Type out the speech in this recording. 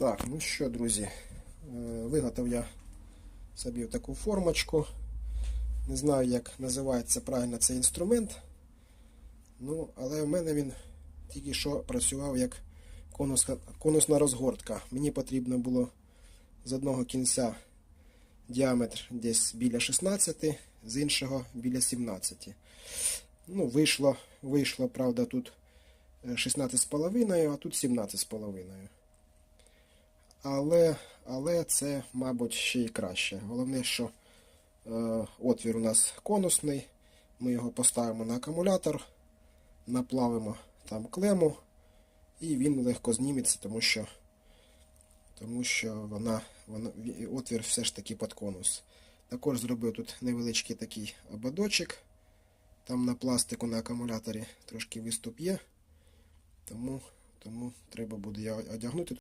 Так, ну що, друзі, е, виготовив я собі таку формочку. Не знаю, як називається правильно цей інструмент. Ну, але в мене він тільки що працював як конуска, конусна розгортка. Мені потрібно було з одного кінця діаметр десь біля 16, з іншого біля 17. Ну, вийшло, вийшло, правда, тут е, 16,5, а тут 17,5. Але, але це, мабуть, ще й краще. Головне, що е, отвір у нас конусний. Ми його поставимо на акумулятор, наплавимо там клему, і він легко зніметься, тому що, тому що вона, вона, отвір все ж таки під конус. Також зробив тут невеличкий такий ободочок. Там на пластику на акумуляторі трошки виступ є. Тому, тому треба буде я одягнути.